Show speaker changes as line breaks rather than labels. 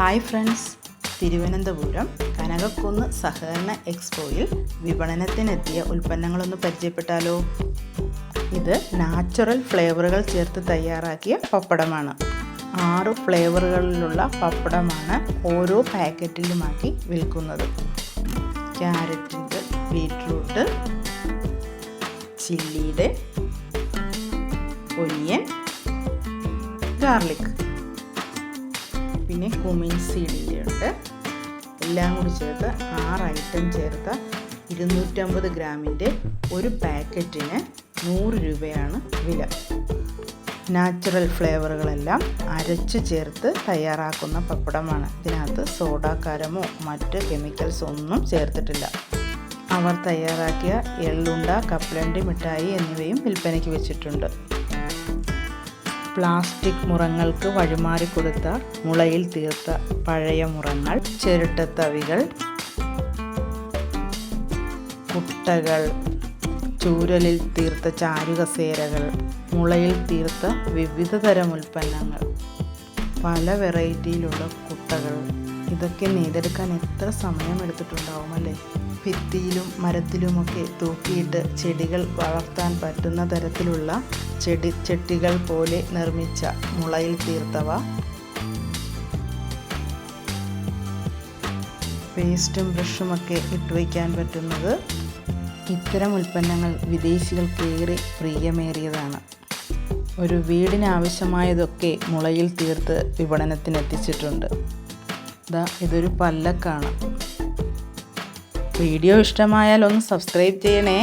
Hi friends Thiruvananthapuram Kanakakkunnu സഹകരണ എക്സ്പോയിൽ വിപണനത്തിനെത്തിയ ഉൽപ്പന്നങ്ങളൊന്ന് പരിചയപ്പെട്ടാലോ? ഇത് natural ഫ്ലേവറുകൾ ചേർത്ത് തയ്യാറാക്കിയ പപ്പടമാണ്. ആറ് ഫ്ലേവറുകളിലുള്ള പപ്പടമാണ് ഓരോ പാക്കറ്റിലുമാക്കി വിൽക്കുന്നത്. ക്യാരറ്റിന്റെ ബീട്രൂട്ട് ചില്ലിയുടെ ഒനിയൻ ഗാർലിക്. പിന്നെ കുമിൻ സീഡിന്റെ ഉണ്ട് എല്ലാം കൂടി ചേർത്ത് ആറ് ഐറ്റം ചേർത്ത ഇരുന്നൂറ്റമ്പത് ഗ്രാമിന്റെ ഒരു പാക്കറ്റിന് നൂറ് രൂപയാണ് വില. നാച്ചുറൽ ഫ്ലേവറുകളെല്ലാം അരച്ച് ചേർത്ത് തയ്യാറാക്കുന്ന പപ്പടമാണ്. ഇതിനകത്ത് സോഡാക്കാരമോ മറ്റ് കെമിക്കൽസ് ഒന്നും ചേർത്തിട്ടില്ല. അവർ തയ്യാറാക്കിയ എള്ളുണ്ട കപ്പലണ്ടി മിഠായി എന്നിവയും വിൽപ്പനയ്ക്ക് വെച്ചിട്ടുണ്ട്. പ്ലാസ്റ്റിക് മുറങ്ങൾക്ക് വഴിമാറി കൊടുത്ത മുളയിൽ തീർത്ത പഴയ മുറങ്ങൾ ചിരട്ടത്തവികൾ കുട്ടകൾ ചൂരലിൽ തീർത്ത ചാരുകസേരകൾ മുളയിൽ തീർത്ത വിവിധ തരം ഉൽപ്പന്നങ്ങൾ പല വെറൈറ്റിയിലുള്ള കുട്ടകൾ. ഇതൊക്കെ നെയ്തെടുക്കാൻ എത്ര സമയം എടുത്തിട്ടുണ്ടാവും അല്ലേ? ഭിത്തിയിലും മരത്തിലുമൊക്കെ തൂക്കിയിട്ട് ചെടികൾ വളർത്താൻ പറ്റുന്ന തരത്തിലുള്ള ചെടി ചെട്ടികൾ പോലെ നിർമ്മിച്ച മുളയിൽ തീർത്തവ. പേസ്റ്റും ബ്രഷുമൊക്കെ ഇട്ട് വയ്ക്കാൻ പറ്റുന്നത് ഇത്തരം ഉൽപ്പന്നങ്ങൾ വിദേശികൾക്കേറെ പ്രിയമേറിയതാണ്. ഒരു വീടിനാവശ്യമായതൊക്കെ മുളയിൽ തീർത്ത് വിപണനത്തിനെത്തിച്ചിട്ടുണ്ട്. ഇതാ ഇതൊരു പല്ലക്കാണ്. വീഡിയോ ഇഷ്ടമായാൽ ഒന്ന് സബ്സ്ക്രൈബ് ചെയ്യണേ.